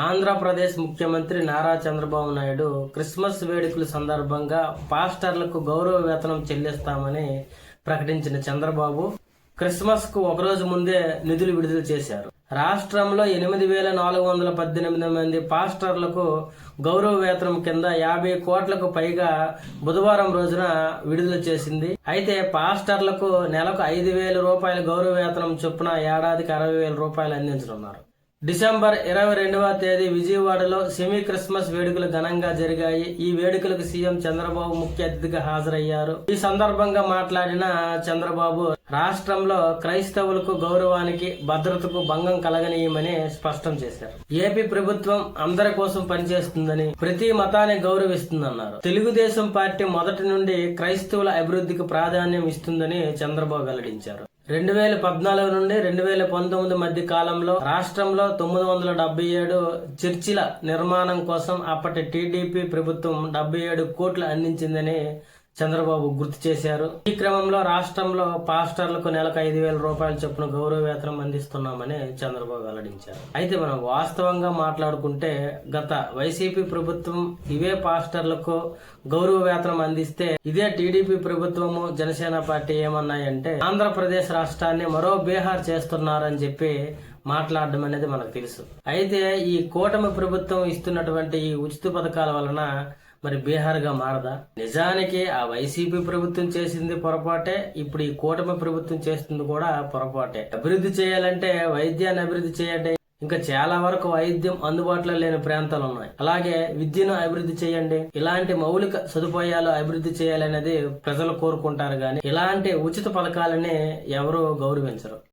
ఆంధ్రప్రదేశ్ ముఖ్యమంత్రి నారా చంద్రబాబు నాయుడు క్రిస్మస్ వేడుకల సందర్భంగా పాస్టర్లకు గౌరవ వేతనం చెల్లిస్తామని ప్రకటించిన చంద్రబాబు క్రిస్మస్కు ఒకరోజు ముందే నిధులు విడుదల చేశారు. రాష్ట్రంలో ఎనిమిది వేల నాలుగు వందల పద్దెనిమిది మంది పాస్టర్లకు గౌరవ వేతనం కింద యాభై కోట్లకు పైగా బుధవారం రోజున విడుదల చేసింది. అయితే పాస్టర్లకు నెలకు ఐదు వేల రూపాయల గౌరవ వేతనం చొప్పున ఏడాదికి అరవై వేల రూపాయలు అందించనున్నారు. డిసెంబర్ ఇరవై రెండవ తేదీ విజయవాడలో సెమీ క్రిస్మస్ వేడుకలు ఘనంగా జరిగాయి. ఈ వేడుకలకు సీఎం చంద్రబాబు ముఖ్య అతిథిగా హాజరయ్యారు. ఈ సందర్భంగా మాట్లాడిన చంద్రబాబు రాష్ట్రంలో క్రైస్తవులకు గౌరవానికి భద్రతకు భంగం కలగనీయమని స్పష్టం చేశారు. ఏపీ ప్రభుత్వం అందరి కోసం పనిచేస్తుందని ప్రతి మతాన్ని గౌరవిస్తుందన్నారు. తెలుగుదేశం పార్టీ మొదటి నుండి క్రైస్తవుల అభివృద్ధికి ప్రాధాన్యం ఇస్తుందని చంద్రబాబు వెల్లడించారు. రెండు వేల పద్నాలుగు నుండి రెండు వేల పంతొమ్మిది మధ్య కాలంలో రాష్ట్రంలో తొమ్మిది వందల డెబ్బై ఏడు చర్చిల నిర్మాణం కోసం అప్పటి టీడీపీ ప్రభుత్వం డెబ్బై ఏడు కోట్లు అందించిందని చంద్రబాబు గుర్తు చేశారు. ఈ క్రమంలో రాష్ట్రంలో పాస్టర్లకు నెలకు ఐదు వేల రూపాయల చొప్పున గౌరవ వేతనం అందిస్తున్నామని చంద్రబాబు వెల్లడించారు. అయితే మనం వాస్తవంగా మాట్లాడుకుంటే గత వైసీపీ ప్రభుత్వం ఇవే పాస్టర్లకు గౌరవ వేతనం అందిస్తే ఇదే టీడీపీ ప్రభుత్వము జనసేన పార్టీ ఏమన్నాయంటే ఆంధ్రప్రదేశ్ రాష్ట్రాన్ని మరో బీహార్ చేస్తున్నారని చెప్పి మాట్లాడడం అనేది మనకు తెలుసు. అయితే ఈ కూటమి ప్రభుత్వం ఇస్తున్నటువంటి ఈ ఉచిత పథకాల వలన మరి బీహార్గా మారదా? నిజానికి ఆ వైసీపీ ప్రభుత్వం చేసింది పొరపాటే ఇప్పుడు ఈ కూటమి ప్రభుత్వం చేస్తుంది కూడా పొరపాటే. అభివృద్ధి చేయాలంటే వైద్యాన్ని అభివృద్ధి చేయండి. ఇంకా చాలా వరకు వైద్యం అందుబాటులో లేని ప్రాంతాలు ఉన్నాయి. అలాగే విద్యను అభివృద్ధి చేయండి. ఇలాంటి మౌలిక సదుపాయాలు అభివృద్ధి చేయాలనేది ప్రజలు కోరుకుంటారు గాని ఇలాంటి ఉచిత పథకాలని ఎవరు గౌరవించరు.